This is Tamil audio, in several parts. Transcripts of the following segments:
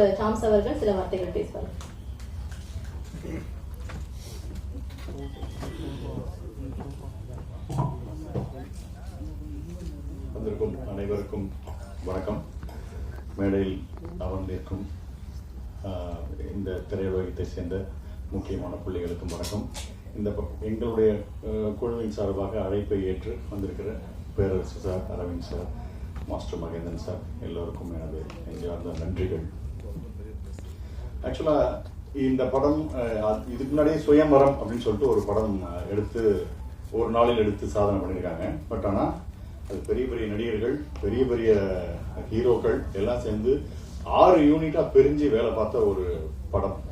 திரு சாம்ஸ் அவர்கள் சில வார்த்தைகள் பேசுவார் வந்திருக்கும் அனைவருக்கும் வணக்கம். மேடையில் அமர்ந்திருக்கும் இந்த திரையுலகத்தை சேர்ந்த முக்கியமான பிள்ளைகளுக்கும் வணக்கம். இந்த எங்களுடைய குழுவின் சார்பாக அழைப்பை ஏற்று வந்திருக்கிற Perarasu sir Arvind sir master Mahendran sir எல்லோருக்கும் எனது நெஞ்சார்ந்த நன்றிகள். ஆக்சுவலாக இந்த படம் அது- இதுக்கு முன்னாடியே சுயமரம் அப்படின்னு சொல்லிட்டு ஒரு படம் எடுத்து ஒரு நாளில் எடுத்து சாதனை பண்ணியிருக்காங்க. பட் ஆனால் அது பெரிய பெரிய நடிகர்கள் பெரிய பெரிய ஹீரோக்கள் எல்லாம் சேர்ந்து ஆறு யூனிட்டாக பிரிஞ்சு வேலை பார்த்த ஒரு படம்.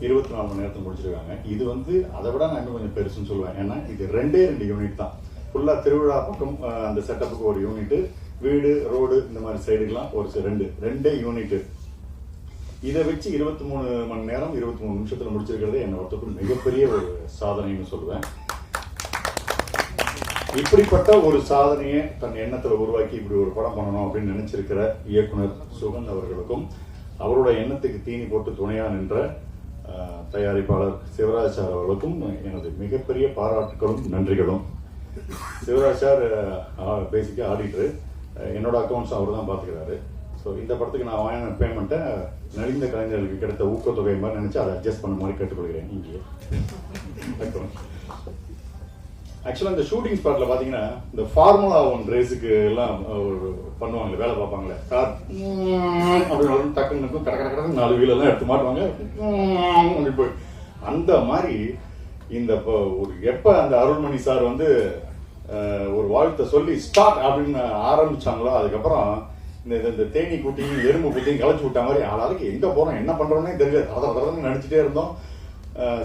இருபத்தி நாலு மணி நேரத்தை முடிச்சிருக்காங்க. இது வந்து அதை விட நான் இன்னும் கொஞ்சம் பெருசுன்னு சொல்லுவேன். ஏன்னா இது ரெண்டே ரெண்டு யூனிட் தான். ஃபுல்லாக திருவிழா பக்கம் அந்த செட்டப்புக்கு ஒரு யூனிட்டு வீடு ரோடு இந்த மாதிரி சைடுக்கெல்லாம் ஒரு ரெண்டு ரெண்டே யூனிட்டு. இதை வச்சு இருபத்தி மூணு மணி நேரம் இருபத்தி மூணு நிமிஷத்துல முடிச்சிருக்கிறது என்னை ஒருத்தருக்கு மிகப்பெரிய ஒரு சாதனைன்னு சொல்லுவேன். இப்படிப்பட்ட ஒரு சாதனையை தன் எண்ணத்துல உருவாக்கி இப்படி ஒரு படம் பண்ணணும் அப்படின்னு நினைச்சிருக்கிற இயக்குனர் சுகந்த் அவர்களுக்கும் அவரோட எண்ணத்துக்கு தீனி போட்டு துணையா நின்ற தயாரிப்பாளர் சிவராஜ் சார் அவர்களுக்கும் எனது மிகப்பெரிய பாராட்டுகளும் நன்றிகளும். சிவராஜ் சார் பேசிக்காக ஆடிட்டரு என்னோட அக்கௌண்ட்ஸ் அவர் தான் பார்த்துக்கிறாரு. ஸோ இந்த படத்துக்கு நான் வாங்கின பேமெண்ட்டை நலிந்த கலைஞர்களுக்கு கிடைத்த ஊக்கத்தொகை மாதிரி நினச்சி அதை அட்ஜஸ்ட் பண்ண மாதிரி கேட்டுக்கொள்கிறேன். இங்கே. ஆக்சுவலாக இந்த ஷூட்டிங் ஸ்பாட்டில் பார்த்தீங்கன்னா இந்த ஃபார்முலா ஒன் ரேஸுக்கு எல்லாம் ஒரு பண்ணுவாங்களே வேலை பார்ப்பாங்களே. கார் அப்படின்னு டக்குன்னு இருக்கும், கட கட கடன்னு நாலு வீலெல்லாம் எடுத்து மாட்டுவாங்க. போய். அந்த மாதிரி இந்த இப்போ ஒரு எப்போ அந்த அருள்மணி சார் வந்து ஒரு வாழ்த்தை சொல்லி ஸ்டார்ட் அப்படின்னு ஆரம்பிச்சாங்களோ அதுக்கப்புறம் இந்த இந்த- தேனி குட்டியும் எறும்பு குட்டியும் கலைச்சி விட்ட மாதிரி ஆளாளுக்கு எங்க போறோம் என்ன பண்றோம்னே தெரியல. அதை தடன்னு நடிச்சிட்டே இருந்தோம்.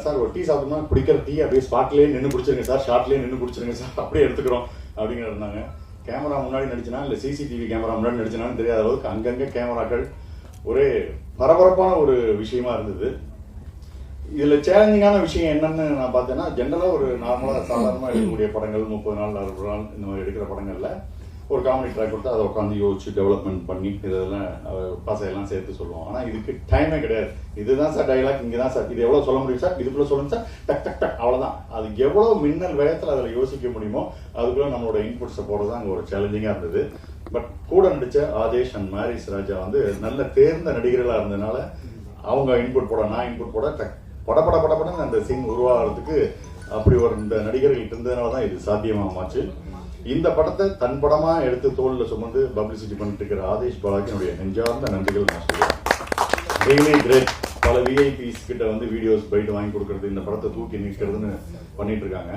சார் ஒரு டீ சாப்பிட்டோம்னா குடிக்கிற டீ அப்படியே ஸ்பாட்லயே நின்று குடிச்சிருங்க சார் ஷார்ட்லயே நின்று குடிச்சிருங்க சார் அப்படியே எடுத்துக்கிறோம் அப்படின்னு இருந்தாங்க. கேமரா முன்னாடி நடிச்சினா இல்ல சிசிடிவி கேமரா முன்னாடி நடிச்சனான்னு தெரியாத அளவுக்கு அங்கங்க கேமராக்கள் ஒரே பரபரப்பான ஒரு விஷயமா இருந்தது. இதுல சேலஞ்சிங்கான விஷயம் என்னன்னு நான் பார்த்தேன்னா ஜென்ரலா ஒரு நார்மலா சாதாரணமா எடுக்கக்கூடிய படங்கள் முப்பது நாள் அறுபது நாள் இந்த மாதிரி எடுக்கிற படங்கள்ல ஒரு காமெடி ட்ராக் கொடுத்து அதை உட்காந்து யோசிச்சு டெவலப்மெண்ட் பண்ணி இதெல்லாம் பசையெல்லாம் சேர்த்து சொல்லுவோம். ஆனால் இதுக்கு டைமே கிடையாது. இதுதான் சார் டைலாக் இங்கே தான் சார் இது எவ்வளோ சொல்ல முடியும் சார் இதுக்குள்ளே சொல்லுங்க சார் டக் டக் டக் அவ்வளோதான் அது எவ்வளோ மின்னல் வேகத்தில் அதில் யோசிக்க முடியுமோ அதுக்குள்ளே நம்மளோட இன்புட்ஸை போடுறது அங்கே ஒரு சேலஞ்சிங்காக இருந்தது. பட் கூட நடித்த ஆதேஷ் அண்ட் மாரிஸ் ராஜா வந்து நல்ல தேர்ந்த நடிகர்களாக இருந்ததுனால அவங்க இன்புட் போட நான் இன்புட் போட டக் பட பட பட அந்த சீன் உருவாகிறதுக்கு அப்படி ஒரு இந்த நடிகர்கள் இருந்ததுனால தான் இது சாத்தியமாமாச்சு. இந்த படத்தை தன் படமா எடுத்து தோல்ல சுமந்து பப்ளிசிட்டி பண்ணிட்டு இருக்கிற ஆதேஷ் பாலாக்கு என்னுடைய நெஞ்சார்ந்த நன்றிகள் நான் சொல்லுவேன் ரியலி கிரேட் பல விஐபிஸ் கிட்ட வந்து வீடியோஸ் போயிட்டு வாங்கி கொடுக்கறது இந்த படத்தை தூக்கி நிற்கிறதுன்னு பண்ணிட்டு இருக்காங்க.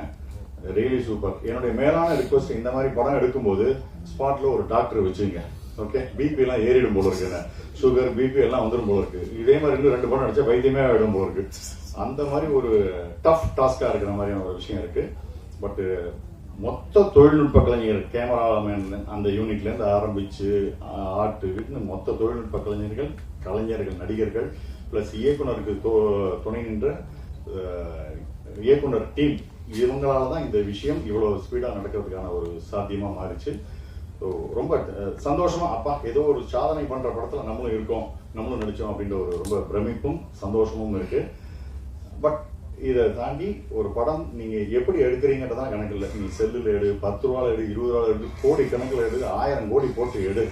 ரியலி சூப்பர் என்னுடைய மேலான ரிக்வஸ்ட் இந்த மாதிரி படம் எடுக்கும்போது ஸ்பாட்ல ஒரு டாக்டர் வச்சுங்க. ஓகே பிபி எல்லாம் ஏறிடும் போல இருக்கு சுகர் பிபி எல்லாம் வந்துடும் போல இருக்கு. இதே மாதிரி இன்னும் ரெண்டு படம் நடிச்சா வைத்தியமே ஆயிடும் போல இருக்கு. அந்த மாதிரி ஒரு டஃப் டாஸ்கா இருக்கிற மாதிரியான ஒரு விஷயம் இருக்கு. பட் மொத்த தொழில்நுட்ப கலைஞர்கள் கேமராமேன் அந்த யூனிட்லேருந்து ஆரம்பித்து ஆரம்பிச்சு ஆர்ட் வீட்டுன்னு மொத்த தொழில்நுட்ப கலைஞர்கள் கலைஞர்கள் நடிகர்கள் ப்ளஸ் இயக்குனருக்கு துணை நின்ற இயக்குனர் டீம் இவங்களால தான் இந்த விஷயம் இவ்வளோ ஸ்பீடாக நடக்கிறதுக்கான ஒரு சாத்தியமாக மாறிச்சு. ஸோ ரொம்ப சந்தோஷமாக சந்தோஷமா அப்பா ஏதோ ஒரு சாதனை பண்ணுற படத்தில் நம்மளும் இருக்கோம் நம்மளும் நடித்தோம் அப்படின்ற ஒரு ரொம்ப பிரமிப்பும் சந்தோஷமும் இருக்குது இதை தாண்டி ஒரு படம் நீங்க எப்படி எடுக்கிறீங்கன்றதான் கணக்கு இல்லை. நீ செல்லுல எடு பத்து ரூபால எடு இருபது ரூபால எடு கோடி கணக்குல எடு ஆயிரம் கோடி போட்டு எடு.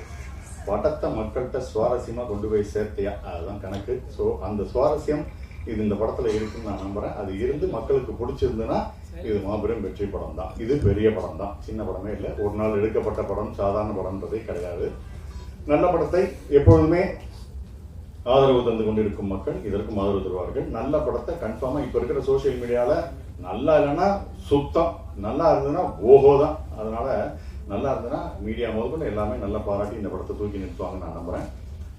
படத்தை மக்கள்கிட்ட சுவாரஸ்யமா கொண்டு போய் சேர்த்தியா? அதுதான் கணக்கு. ஸோ அந்த சுவாரஸ்யம் இது இந்த படத்துல இருக்குன்னு நான் நம்புறேன். அது இருந்து மக்களுக்கு பிடிச்சிருந்ததுன்னா இது மாபெரும் வெற்றி படம் தான். இது பெரிய படம் தான். சின்ன படமே இல்லை. ஒரு நாள் எடுக்கப்பட்ட படம் சாதாரண படம்ன்றதே கிடையாது. நல்ல படத்தை எப்பொழுதுமே ஆதரவு தந்து கொண்டிருக்கும் மக்கள் இதற்கும் ஆதரவு தருவார்கள். நல்ல படத்தை கன்ஃபார்மா இப்ப இருக்கிற சோஷியல் மீடியால நல்லா இல்லைன்னா சுத்தம் நல்லா இருந்ததுன்னா ஓஹோ தான். அதனால நல்லா இருந்ததுன்னா மீடியா முதற்கொண்டு எல்லாமே நல்லா பாராட்டி இந்த படத்தை தூக்கி நிறுத்துவாங்கன்னு நான் நம்புறேன்.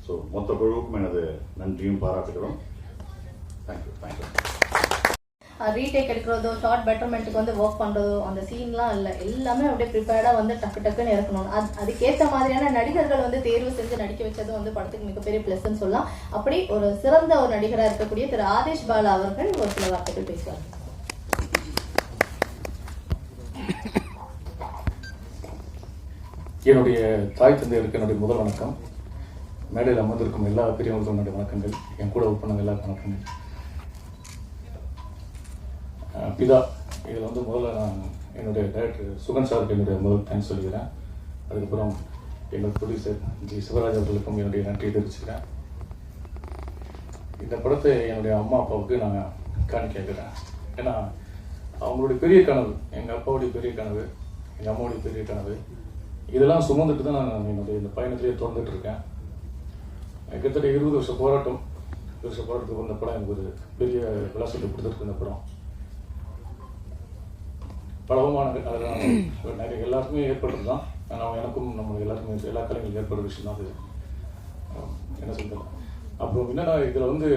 ஸோ மொத்த குழுவுக்கும் எனது நன்றியும் பாராட்டுகிறோம் thank you thank you retake எடுக்கிறதோ short பெட்டர்மெண்ட்டுக்கு வந்து ஒர்க் பண்ணுறதோ அந்த சீன்லாம் இல்லை. எல்லாமே அப்படியே ப்ரிப்பேர்டாக வந்து டக்கு டக்குன்னு இறக்கணும். அது அதுக்கேற்ற மாதிரியான நடிகர்கள் வந்து தேர்வு செஞ்சு நடிக்க வச்சது வந்து படத்துக்கு மிகப்பெரிய ப்ளஸ்ன்னு சொல்லலாம். அப்படி ஒரு சிறந்த ஒரு நடிகராக இருக்கக்கூடிய திரு. ஆதேஷ் பாலா அவர்கள் ஒரு சில வார்த்தைகள் பேசுவார். என்னுடைய தாய் தந்தையருக்கு என்னுடைய முதல் வணக்கம். மேடையில் அமர்ந்திருக்கும் எல்லா பெரியவர்களுக்கும் என்னுடைய வணக்கங்கள். என் கூட ஒர்க் எல்லா எல்லாருக்கும் வணக்கங்கள். பிதா இதில் வந்து முதல்ல நான் என்னுடைய டைரக்டர் சுகன் சாருக்கு என்னுடைய முதல் தேங்க்ஸ் சொல்லிக்கிறேன். அதுக்கப்புறம் எங்கள் ப்ரொடியூசர் ஜி சிவராஜ் அவர்களுக்கும் என்னுடைய நன்றி தெரிவிச்சுக்கிறேன். இந்த படத்தை என்னுடைய அம்மா அப்பாவுக்கு நான் காணிக்கிறேன் ஏன்னா அவங்களுடைய பெரிய கனவு எங்கள் அப்பாவுடைய பெரிய கனவு எங்கள் அம்மாவுடைய பெரிய கனவு இதெல்லாம் சுமந்துட்டு தான் நான் என்னுடைய இந்த பயணத்திலேயே தொடர்ந்துட்டு இருக்கேன். கிட்டத்தட்ட இருபது வருஷம் போராட்டம் இருபது வருஷம் போராட்டத்துக்கு இந்த படம் எனக்கு ஒரு பெரிய விளாசத்தை கொடுத்துருக்கு இந்த படம். பலவமானது அதெல்லாம் நிறைய எல்லாருக்குமே ஏற்பட்டது தான். ஆனால் எனக்கும் நம்ம எல்லாருக்குமே எல்லா கலைஞர்களும் ஏற்படுற விஷயம் தான் அது. என்ன சொல்றது? அப்புறம் என்னன்னா இதில் வந்து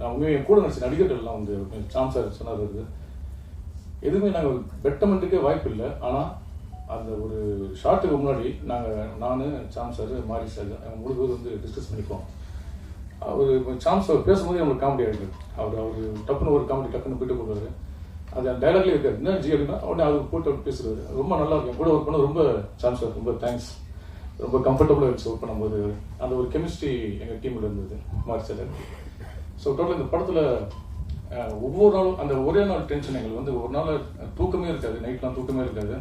நான் என் கூட நடிச்ச நடிகர்கள்லாம் வந்து சாம் சார் சொன்னார் இது எதுவுமே நாங்கள் பெட்டமெண்ட்டுக்கே வாய்ப்பு இல்லை. ஆனால் அந்த ஒரு ஷார்ட்டுக்கு முன்னாடி நாங்கள் நான் சாம் சார் மாரி சார் அவங்க மூணு பேர் வந்து டிஸ்கஸ் பண்ணிப்போம். அவர் சாம் சார் பேசும்போது நம்மளுக்கு காமெடி ஆகிடுது அவர் அவர் டப்புன்னு ஒரு காமெடி டக்குன்னு போயிட்டு போடுவார் அது அந்த டைலாக்லேயே இருக்காது என்ன ஜி அப்படின்னா உடனே அது போட்டு அவர் ரொம்ப நல்லா இருக்கும். கூட ஒர்க் பண்ண ரொம்ப சான்ஸ் இருக்கும் ரொம்ப தேங்க்ஸ் ரொம்ப கம்ஃபர்டபுளாக இருந்துச்சு ஒர்க் பண்ணும்போது. அந்த ஒரு கெமிஸ்ட்ரி எங்கள் டீமில் இருந்தது மாரி ஸோ டோட்டல் இந்த படத்தில் ஒவ்வொரு நாளும் அந்த ஒரே நாள் டென்ஷன் எங்களுக்கு வந்து ஒரு நாள் தூக்கமே இருக்காது. நைட்லாம் தூக்கமே இருக்காது.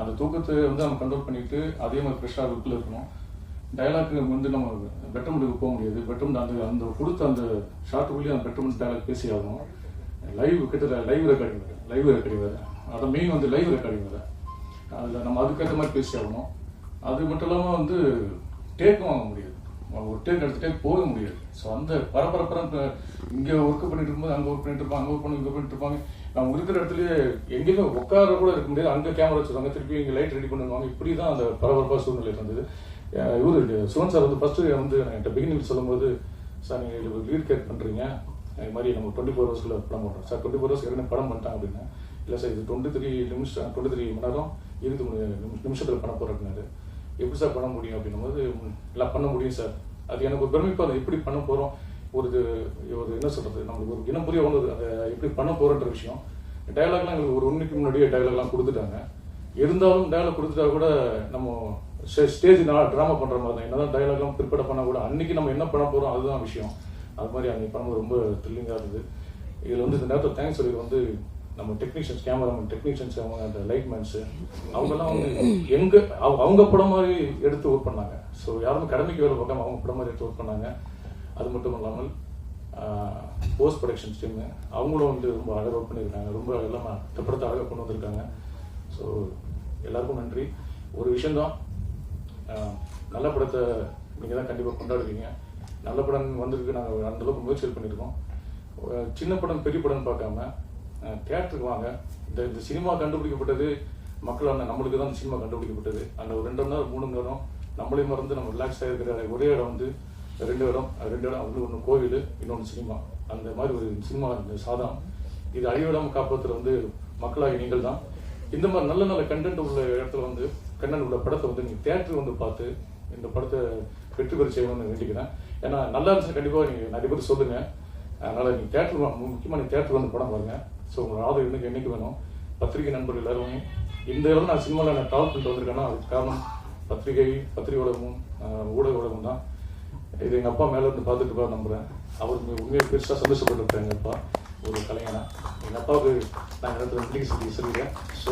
அந்த தூக்கத்தை வந்து நம்ம கண்ட்ரோல் பண்ணிட்டு அதே மாதிரி ஃப்ரெஷ்ஷாக லுக்கில் இருக்கணும். டயலாக் வந்து நம்ம பெட்டர்மெண்ட்டுக்கு போக முடியாது. பெட்ரூம் அந்த அந்த கொடுத்த அந்த ஷார்ட்டுக்குள்ளேயே அந்த பெட்ரூம் டயலாக் பேசி ஆகணும் லைவ் கிட்டத்தட்ட லைவ் ரெக்கார்டிங் வேறு லைவ் ரெக்கார்டிங் வேறு அதை மெயின் வந்து லைவ் ரெக்கார்டிங் வேறு அதில் நம்ம அதுக்கேற்ற மாதிரி பேசி ஆகணும். அது மட்டும் இல்லாமல் வந்து டேக்கும் வாங்க முடியாது. ஒரு டேக் எடுத்துகிட்டே டேக் போக முடியாது. ஸோ அந்த பரபரப்பரம் இப்போ இங்கே ஒர்க் பண்ணிட்டு இருக்கும்போது அங்கே ஒர்க் பண்ணிட்டு இருப்பாங்க அங்கே ஒர்க் பண்ணி இங்கே பண்ணிட்டு இருப்பாங்க. நம்ம இருக்கிற இடத்துலயே எங்கேயுமே உட்கார கூட இருக்க முடியாது. அங்கே கேமரா வச்சுருவாங்க திருப்பி இங்கே லைட் ரெடி பண்ணுவாங்க இப்படி தான் அந்த பரபரப்பாக சூழ்நிலை இருந்தது. இவர் சுவன் சார் வந்து ஃபர்ஸ்ட் வந்து என்கிட்ட பிகினிங் சொல்லும்போது சார் நீங்கள் லீட் கேட் பண்ணுறீங்க இது மாதிரி நம்ம டுவெண்ட்டி ஃபோர் ஹவர்ஸில் படம் பண்ணுறோம் சார் டுவெண்ட்டி ஃபோர் ஹவர்ஸ் ஏற்கனவே படம் பண்ணிட்டாங்க அப்படின்னா இல்லை சார் இது டுவெண்ட்டி த்ரீ நிமிஷம் டுவெண்ட்டி த்ரீ மணி நேரம் இருபத்தி மூணு நிமிஷத்தில் பண்ண போகிறேன்னாரு எப்படி சார் பண்ண முடியும் அப்படின்னும் போது எல்லாம் பண்ண முடியும் சார். அது எனக்கு ஒரு பெருமைப்பா அதை எப்படி பண்ண போகிறோம் ஒரு இது ஒரு என்ன சொல்கிறது நம்மளுக்கு ஒரு இனம் புரிய வந்தது அதை எப்படி பண்ண போகிறோன்ற விஷயம். டயலாக்லாம் எங்களுக்கு ஒரு ஒன்றுக்கு முன்னாடியே டயலாக்லாம் கொடுத்துட்டாங்க. இருந்தாலும் டயலாக் கொடுத்துட்டா கூட நம்ம ஸ்டேஜ் நான் ட்ராமா பண்ணுற மாதிரி தான். என்னதான் டயலாக்லாம் ப்ரிப்பேர் பண்ணால் கூட அன்னைக்கு நம்ம என்ன பண்ண போகிறோம் அதுதான் விஷயம். அது மாதிரி அன்னைக்கு பண்ணும்போது ரொம்ப த்ரில்லிங்காக இருந்தது. இதில் வந்து இந்த நேரத்தில் தேங்க்ஸ் சொல்லி வந்து நம்ம டெக்னீஷியன்ஸ் கேமராமேன் டெக்னீஷியன்ஸ் அவங்க அந்த லைட்மேன்ஸு அவங்கெல்லாம் வந்து எங்க அவங்க அவங்க படம் மாதிரி எடுத்து ஒர்க் பண்ணாங்க. ஸோ யாருமே கடமைக்கு வேலை பார்க்காம அவங்க படம் மாதிரி எடுத்து ஒர்க் பண்ணாங்க. அது மட்டும் இல்லாமல் போஸ்ட் ப்ரொடக்ஷன்ஸ் டீமு அவங்களும் வந்து ரொம்ப அழகாக ஒர்க் பண்ணியிருக்காங்க. ரொம்ப எல்லாம் இந்த படத்தை அழகாக கொண்டு வந்திருக்காங்க. ஸோ எல்லாருக்கும் நன்றி. ஒரு விஷயம்தான் நல்ல படத்தை நீங்கள் தான் கண்டிப்பாக கொண்டாடுவீங்க. நல்ல படம் வந்திருக்கு நாங்கள் அந்த அளவுக்கு முயற்சிகள் பண்ணியிருக்கோம் சின்ன படம் பெரிய படம்னு பார்க்காம தேட்டருக்கு வாங்க. இந்த இந்த சினிமா கண்டுபிடிக்கப்பட்டது மக்களான நம்மளுக்கு தான் சினிமா கண்டுபிடிக்கப்பட்டது. அந்த ஒரு ரெண்டு மணி நேரம் மூணு மணி நேரம் நம்மளே மறந்து நம்ம ரிலாக்ஸ் ஆகிருக்கிற ஒரே இடம் வந்து ரெண்டு இடம். ரெண்டு இடம் வந்து ஒன்று கோவில் இன்னொன்று சினிமா. அந்த மாதிரி ஒரு சினிமா இந்த சாதம் இது அழிவிடாமல் காப்பாற்றுறது வந்து மக்களாகி நீங்கள் தான். இந்த மாதிரி நல்ல நல்ல கண்டென்ட் உள்ள இடத்துல வந்து கண்டென்ட் உள்ள படத்தை வந்து நீங்கள் தேட்டர் வந்து பார்த்து இந்த படத்தை வெற்றி பெற செய்யணும்னு வேண்டிக்கிறேன். ஏன்னா நல்லா இருந்துச்சு கண்டிப்பாக நீங்கள் நிறைய பேர் சொல்லுங்க. அதனால் நீங்கள் தேட்டர் முக்கியமாக நீங்கள் தேட்டர் வந்து படம் பாருங்க. ஸோ உங்களோட ஆதரவு எனக்கு என்னைக்கு வேணும்? பத்திரிகை நண்பர்கள் எல்லாரும் இந்த அளவு நான் சினிமாவில் நான் ட்ராவல் பண்ணிட்டு வந்திருக்கேன்னா அதுக்கு காரணம் பத்திரிகை பத்திரிகை உலகமும் ஊடக உலகம் தான். இது எங்கள் அப்பா மேலே இருந்து பார்த்துட்டு பா நம்புகிறேன் அவர் உண்மையாக பெருசாக சந்தோஷப்பட்டிருப்பேன் எங்கள் அப்பா. ஒரு கலைஞனா. எங்கள் அப்பாவுக்கு நான் இடத்துல நன்றி சொல்லி சொல்லியிருக்கேன் ஸோ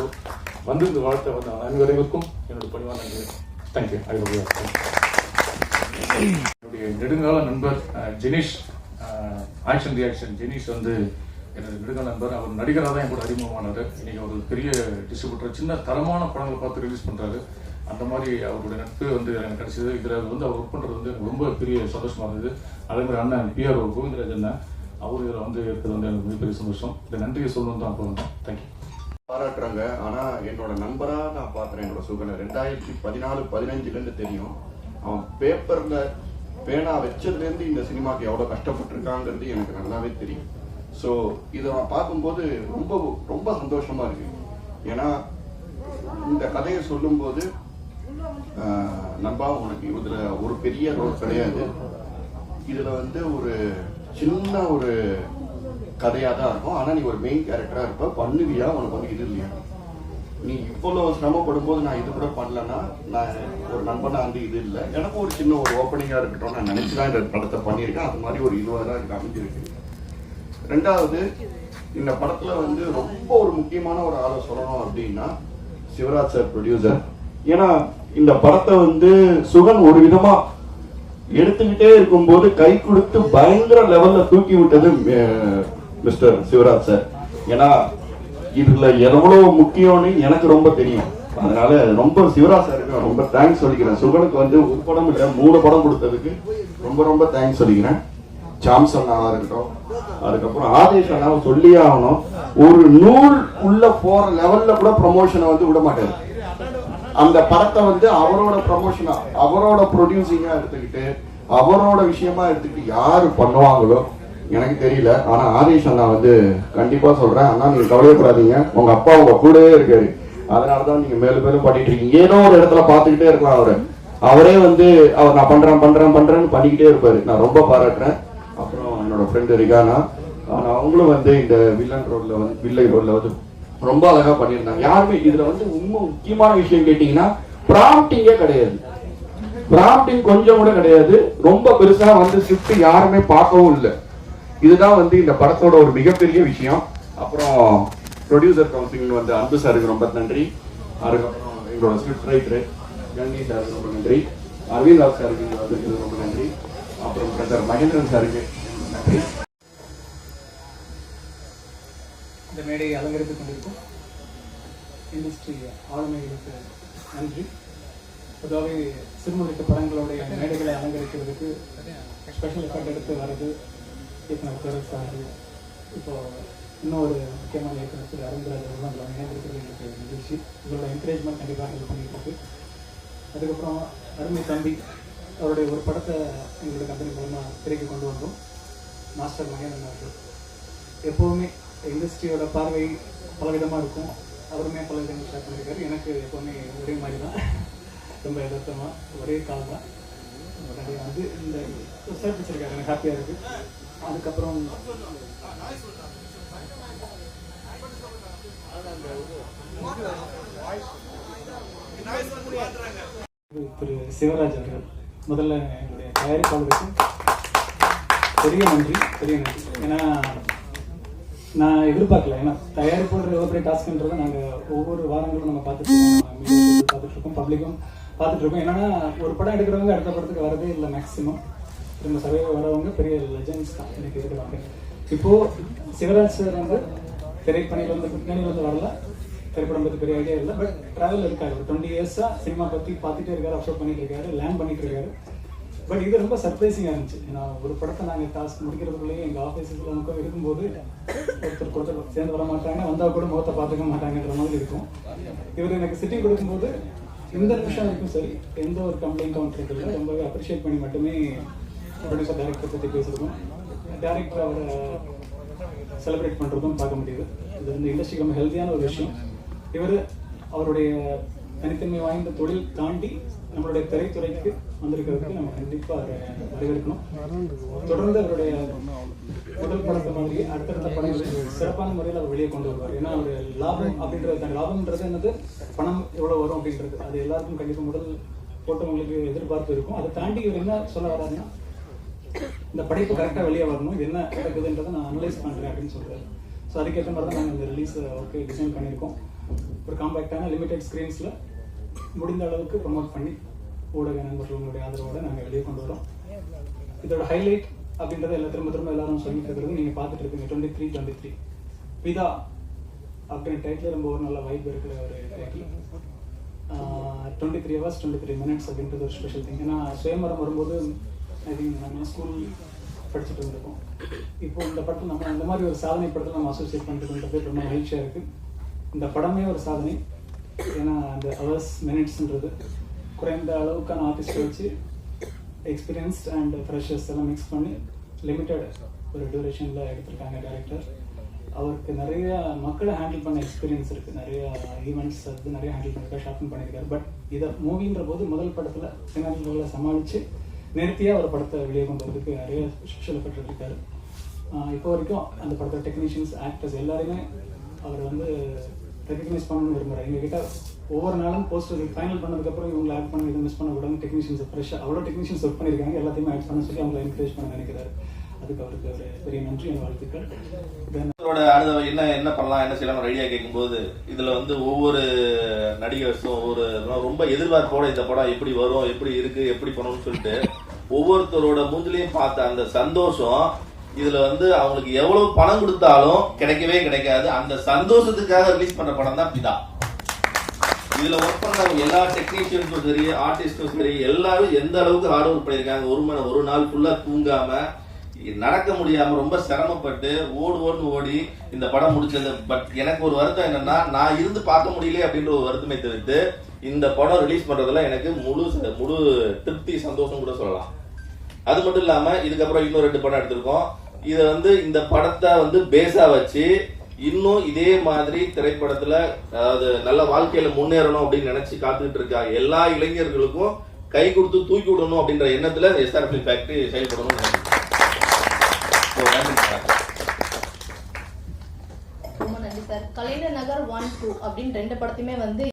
வந்து இந்த வாழ்த்தை வந்த அனைவருக்கும் என்னோட பணிவான நன்றி. Thank you I love you நெடுங்கால நண்பர் ஜெனிஷ் ஆக்ஷன் ரியாக்ஷன். ஜெனீஷ் வந்து எனது நெடுங்கால நண்பர். அவர் நடிகராக தான் என் கூட அறிமுகமானார். இன்னைக்கு ஒரு பெரிய டிஸ்ட்ரிபியூட்டர் சின்ன தரமான படங்களை பார்த்து ரிலீஸ் பண்ணுறாரு அந்த மாதிரி அவருடைய நட்பு வந்து எனக்கு கிடைச்சது. இதில் வந்து அவர் ஒர்க் பண்ணுறது வந்து எனக்கு ரொம்ப பெரிய சந்தோஷமா இருந்தது. அதே மாதிரி அண்ணன் பிஆர் கோவிந்தராஜ் அண்ணன் அவர் இதில் வந்து இருக்கிறது வந்து எனக்கு மிகப்பெரிய சந்தோஷம். இந்த நன்றியை சொல்லணும் தான் அப்போ வந்தேன். தேங்க்யூ பாராட்டுறாங்க. ஆனால் என்னோட நண்பராக நான் பார்க்குறேன். என்னோட சுகனை. ரெண்டாயிரத்தி பதினாலு பதினஞ்சுலேருந்து தெரியும். அவன் பேப்பரில் பேனா வச்சதுலேருந்து இந்த சினிமாக்கு எவ்வளோ கஷ்டப்பட்டிருக்காங்கிறது எனக்கு நல்லாவே தெரியும். ஸோ இதை நான் பார்க்கும்போது ரொம்ப ரொம்ப சந்தோஷமாக இருக்கு. ஏன்னா இந்த கதையை சொல்லும்போது ஆஹ், உனக்கு இதில் ஒரு பெரிய ரோல் கிடையாது. இதில் வந்து ஒரு சின்ன ஒரு கதையாக தான் இருக்கும். ஆனால் நீ ஒரு மெயின் கேரக்டராக இருப்ப பண்ணுவியா? உனக்கு வந்து இது இல்லையா? நீ இவ்வளவு சிரமப்படும் போது நான் இது கூட பண்ணலன்னா நான் ஒரு நண்பனா வந்து இது இல்லை. எனக்கு ஒரு சின்ன ஒரு ஓப்பனிங்காக இருக்கட்டும் நான் நினைச்சு தான் இந்த படத்தை பண்ணியிருக்கேன். அது மாதிரி ஒரு இதுவாக தான் எனக்கு அமைஞ்சிருக்கு. ரெண்டாவது இந்த படத்துல வந்து ரொம்ப ஒரு முக்கியமான ஒரு ஆளை சொல்லணும் அப்படின்னா சிவராஜ் சார் ப்ரொடியூசர் ஏன்னா இந்த படத்தை வந்து சுகன் ஒரு விதமா எடுத்துக்கிட்டே இருக்கும்போது கை கொடுத்து பயங்கர லெவல்ல தூக்கி விட்டது மிஸ்டர் சிவராஜ் சார். ஏன்னா இதுல எவ்வளவு முக்கியம்னு எனக்கு ரொம்ப தெரியும். அதனால ரொம்ப சிவராஜ் சாருக்கு ரொம்ப தேங்க்ஸ் சொல்லிக்கிறேன். சுகனுக்கு வந்து ஒரு படம் இல்ல மூணு படம் கொடுத்ததுக்கு ரொம்ப ரொம்ப தேங்க்ஸ் சொல்லிக்கிறேன். சாம்சன் அண்ணாவா இருக்கட்டும் அதுக்கப்புறம் ஆதேஷ் அண்ணாவை சொல்லியே ஆகணும். ஒரு நூல் உள்ள போற லெவல்ல கூட ப்ரமோஷனை வந்து விட மாட்டாரு. அந்த படத்தை வந்து அவரோட ப்ரமோஷனா அவரோட ப்ரொடியூசிங்கா எடுத்துக்கிட்டு அவரோட விஷயமா எடுத்துக்கிட்டு யாரு பண்ணுவாங்களோ எனக்கு தெரியல. ஆனா ஆதேஷ் அண்ணா வந்து கண்டிப்பா சொல்றேன். அண்ணா நீங்க கவலையப்படாதீங்க. உங்க அப்பா உங்க கூடவே இருக்காரு. அதனாலதான் நீங்க மேலும் மேலும் பண்ணிட்டு இருக்கீங்க. ஏதோ ஒரு இடத்துல பாத்துக்கிட்டே இருக்கலாம் அவரு. அவரே வந்து அவர் நான் பண்றேன் பண்றேன் பண்றேன்னு பண்ணிக்கிட்டே இருப்பாரு. நான் ரொம்ப பாராட்டுறேன். அப்புறம் என்னோட ஃப்ரெண்டு ரிகானா. ஆனா அவங்களும் வந்து இந்த வில்லன் ரோட்ல வந்து வில்லை ரோட்ல வந்து ரொம்ப அழகா பண்ணியிருந்தாங்க. யாருமே இதுல வந்து உண்மை முக்கியமான விஷயம் கேட்டீங்கன்னா ப்ராம்ப்டிங்கே கிடையாது. ப்ராம்ப்டிங் கொஞ்சம் கூட கிடையாது. ரொம்ப பெருசா வந்து ஷிஃப்ட் யாருமே பார்க்கவும் இல்லை. இதுதான் வந்து இந்த படத்தோட ஒரு மிகப்பெரிய விஷயம். அப்புறம் ப்ரொடியூசர் கவுன்சிலிங் வந்து அன்பு சாருக்கு ரொம்ப நன்றி. அதுக்கப்புறம் எங்களோட ஸ்கிரிப்ட் ரைட்டரு கணேஷ் சாருக்கு ரொம்ப நன்றி. அரவிந்த் ராவ் சாருக்கு இங்க வந்திருக்கிறது ரொம்ப நன்றி. அப்புறம் பிரதர் மகேந்திரன் சாருக்கு நன்றி. இந்த மேடையை அலங்கரித்துக் கொண்டிருக்கும் இண்டஸ்ட்ரி ஆளுமைகளுக்கு நன்றி. பொதுவாகவே சிறுமுறைக்கு படங்களுடைய மேடைகளை அலங்கரிக்கிறதுக்கு ஸ்பெஷல் எஃபர்ட் எடுத்து வர்றது இயக்குனர் சரத் சார் இப்போ இன்னொரு முக்கியமான இயக்குனர் திரு அரவிந்தராஜ் அவர்கள் நம்மள இணைந்திருக்கிறது எங்களுக்கு நிகழ்ச்சி. உங்களோட என்கரேஜ்மெண்ட் கண்டிப்பாக ஹெல்ப் பண்ணிட்டு இருக்கு. அதுக்கப்புறம் அருமை தம்பி அவருடைய ஒரு படத்தை எங்களோட கம்பெனி மூலமாக திரைக்கு கொண்டு வந்தோம். மாஸ்டர் மகேந்திரன் அவர்கள். எப்போவுமே இண்டஸ்ட்ரியோட பார்வை பலவிதமாக இருக்கும். அவருமே பல விதங்கள் ஷேர் பண்ணியிருக்காரு எனக்கு எப்போவுமே ஒரே மாதிரி தான் ரொம்ப யதார்த்தமாக ஒரே கால் தான் உடனே வந்து இந்த சேர்ப்பிச்சிருக்காரு எனக்கு ஹாப்பியாக இருக்குது அதுக்கப்புறம் திரு சிவராஜ் அவர்கள் முதல்ல என்னுடைய தயாரிப்பாளருக்கு பெரிய நன்றி பெரிய நன்றி. ஏன்னா நான் எதிர்பார்க்கல. ஏன்னா தயாரிப்புன்ற எவ்வளோ பெரிய டாஸ்க்ன்றதை நாங்கள் ஒவ்வொரு வாரங்களும் நம்ம பார்த்துட்டு இருக்கோம். பார்த்துட்டு இருக்கோம் பப்ளிக்கும் பார்த்துட்டு இருக்கோம். என்னன்னா ஒரு படம் எடுக்கிறவங்க அடுத்த படத்துக்கு வரதே இல்லை மேக்ஸிமம் நம்ம சபையில் வரவங்க பெரிய லெஜண்ட்ஸ் தான் எனக்கு இருக்கிறாங்க இப்போது சிவராஜ் சார் வந்து திரைப்பணியில் வந்து பின்னணியில் வந்து வரல. திரைப்படம் பற்றி பெரிய ஐடியா இல்லை. பட் ட்ராவல் இருக்காரு. ஒரு டுவெண்ட்டி இயர்ஸாக சினிமா பற்றி பார்த்துட்டே இருக்காரு அப்சர்வ் பண்ணிட்டு இருக்காரு லேர்ன் பண்ணிட்டு இருக்காரு. பட் இது ரொம்ப சர்ப்ரைசிங்காக இருந்துச்சு. ஏன்னா ஒரு படத்தை நாங்கள் டாஸ்க் முடிக்கிறதுக்குள்ளேயே எங்கள் ஆஃபீஸில் நமக்கு இருக்கும்போது ஒருத்தர் ஒருத்தர் சேர்ந்து வர மாட்டாங்க. வந்தால் கூட முகத்தை பார்த்துக்க மாட்டாங்கன்ற மாதிரி இருக்கும். இவர் எனக்கு சிட்டி கொடுக்கும்போது இந்த நிமிஷம் வரைக்கும் சரி எந்த ஒரு கம்ப்ளைண்ட் கவுண்டர் இல்லை. ரொம்பவே அப்ரிஷியேட் பண்ணி மட்டுமே ப்ரொடியூசர் டைரக்டர் பற்றி பேசுகிறதும் டேரக்டர் அவரை செலிப்ரேட் பண்ணுறதும் பார்க்க முடியுது. இது வந்து இண்டஸ்ட்ரிக்கு ரொம்ப ஹெல்த்தியான ஒரு விஷயம். இவர் அவருடைய தனித்தன்மை வாய்ந்த தொழில் தாண்டி நம்மளுடைய திரைத்துறைக்கு வந்திருக்கிறதுக்கு நம்ம கண்டிப்பாக அதை வரவேற்கணும். தொடர்ந்து அவருடைய முதல் படத்தை மாதிரி அடுத்தடுத்த படங்கள் சிறப்பான முறையில் அவர் வெளியே கொண்டு வருவார். ஏன்னா அவர் லாபம் அப்படின்றது லாபம்ன்றது என்னது? பணம் எவ்வளோ வரும் அப்படின்றது. அது எல்லாருக்கும் கண்டிப்பாக முதல் போட்டவங்களுக்கு எதிர்பார்ப்பு இருக்கும். அதை தாண்டி இவர் என்ன சொல்ல வராதுன்னா இந்த படைப்பு கரெக்டாக வெளியே வரணும். இது என்ன நடக்குதுன்றதை நான் அனலைஸ் பண்ணுறேன் அப்படின்னு சொல்றாரு. ஸோ அதுக்கேற்ற மாதிரி தான் நாங்கள் இந்த ரிலீஸ் ஓகே டிசைன் பண்ணியிருக்கோம். ஒரு காம்பேக்டான லிமிடெட் ஸ்க்ரீன்ஸில் முடிந்த அளவுக்கு ப்ரொமோட் பண்ணி ஊடக நண்பர்களுடைய ஆதரவோட நாங்கள் வெளியே கொண்டு வரோம். இதோட ஹைலைட் அப்படின்றத எல்லா திரும்ப திரும்ப எல்லாரும் சொல்லிட்டு இருக்கிறது நீங்கள் பார்த்துட்டு இருக்கீங்க. டுவெண்ட்டி த்ரீ டுவெண்ட்டி த்ரீ பிதா அப்படின்னு டைட்டில் ரொம்ப ஒரு நல்ல வைப் இருக்கிற ஒரு title twenty three hours twenty three minutes அப்படின்றது ஒரு ஸ்பெஷல் திங் ஏன்னா சுயமரம் வரும்போது திங்க் நம்ம ஸ்கூல் படிச்சுட்டு இருந்திருக்கோம் இப்போ இந்த படம் நம்ம இந்த மாதிரி ஒரு சாதனை படத்தில் நம்ம அசோசியேட் பண்ணிட்டு ரொம்ப மகிழ்ச்சியாக இருக்குது இந்த படமே ஒரு சாதனை. ஏன்னா அந்த ஹவர்ஸ் மினிட்ஸ்ன்றது குறைந்த அளவுக்கான ஆர்டிஸ்ட்டை வச்சு எக்ஸ்பீரியன்ஸ்ட் அண்ட் ஃப்ரெஷர்ஸ் எல்லாம் மிக்ஸ் பண்ணி லிமிட்டட் ஒரு டியூரேஷனில் எடுத்திருக்காங்க டேரக்டர் அவருக்கு நிறைய மக்களை ஹேண்டில் பண்ண எக்ஸ்பீரியன்ஸ் இருக்குது நிறைய ஈவெண்ட்ஸ் அது நிறைய ஹேண்டில் பண்ணியிருக்காரு ஷாப்பிங் பண்ணியிருக்காரு பட் இதை மூவின்ற போது முதல் படத்தில் பின்னாடி சமாளித்து நேர்த்தியாக ஒரு படத்தை வெளியே கொண்டு வரதுக்கு நிறைய ஸ்பெஷல் எஃபர்ட் இப்போ வரைக்கும் அந்த படத்தோட டெக்னீஷியன்ஸ் ஆக்டர்ஸ் எல்லாருமே அவர் வந்து ரெக்கக்னைஸ் பண்ணணும்னு விரும்புகிறேன் எங்ககிட்ட ஒவ்வொரு நாளும் போஸ்டர் ஃபைனல் பண்ணதுக்கப்புறம் இவங்களை ஆட் பண்ணி இதை மிஸ் பண்ணக்கூடாது டெக்னீஷியன்ஸ் ஃப்ரெஷ்ஷாக அவ்வளோ டெக்னீஷியன்ஸ் ஒர்க் பண்ணியிருக்காங்க. எல்லாத்தையுமே ஆட் பண்ண சொல்லி அவங்களை என்கரேஜ் பண்ண நினைக்கிறாரு. அதுக்கு அவருக்கு ஒரு பெரிய நன்றி என் வாழ்த்துக்கள். தென் அவரோட அடுத்த என்ன என்ன பண்ணலாம் என்ன செய்யலாம் ஐடியா கேட்கும்போது இதில் வந்து ஒவ்வொரு நடிகர்ஸும் ஒரு ரொம்ப எதிர்பார்ப்போட இந்த படம் எப்படி வரும் எப்படி இருக்கு எப்படி பண்ணணும்னு சொல்லிட்டு ஒவ்வொருத்தரோட மூஞ்சிலையும் பார்த்த அந்த சந்தோஷம் இதுல வந்து அவங்களுக்கு எவ்வளவு பணம் கொடுத்தாலும் கிடைக்கவே கிடைக்காது. அந்த சந்தோஷத்துக்காக ரிலீஸ் பண்ற படம் தான் பிதா. இதுல ஒர்க் பண்ண எல்லா டெக்னீஷியன்ஸும் சரி ஆர்டிஸ்டும் சரி எல்லாரும் எந்த அளவுக்கு ஹார்ட் ஒர்க் பண்ணிருக்காங்க ஒரு மணி ஒரு நாள் ஃபுல்லா தூங்காம நடக்க முடியாம ரொம்ப சிரமப்பட்டு ஓடு ஓடுன்னு ஓடி இந்த படம் முடிச்சது. பட் எனக்கு ஒரு வருத்தம் என்னன்னா நான் இருந்து பார்க்க முடியல அப்படின்ற ஒரு வருத்தமே தவிர்த்து இந்த படம் ரிலீஸ் பண்றதுல எனக்கு முழு ச- முழு திருப்தி சந்தோஷம் கூட சொல்லலாம். அது மட்டும் இல்லாம இதுக்கப்புறம் இன்னும் ரெண்டு படம் எடுத்திருக்கோம். இதை வந்து இந்த படத்தை வந்து பேஸா வச்சு இன்னும் இதே மாதிரி திரைப்படத்துல அதாவது நல்ல வாழ்க்கையில முன்னேறணும் அப்படின்னு நினைச்சு காத்துக்கிட்டு இருக்கா எல்லா இளைஞர்களுக்கும் கை கொடுத்து தூக்கி விடணும் அப்படின்ற எண்ணத்துல எஸ்ஆர்பி ஃபேக்டரி செயல்படணும்னு நினைக்கிறேன். So, நன்றி சார் ரொம்ப நன்றி sir Kalaignar Nagar one two அப்படின்னு ரெண்டு படத்தையுமே வந்து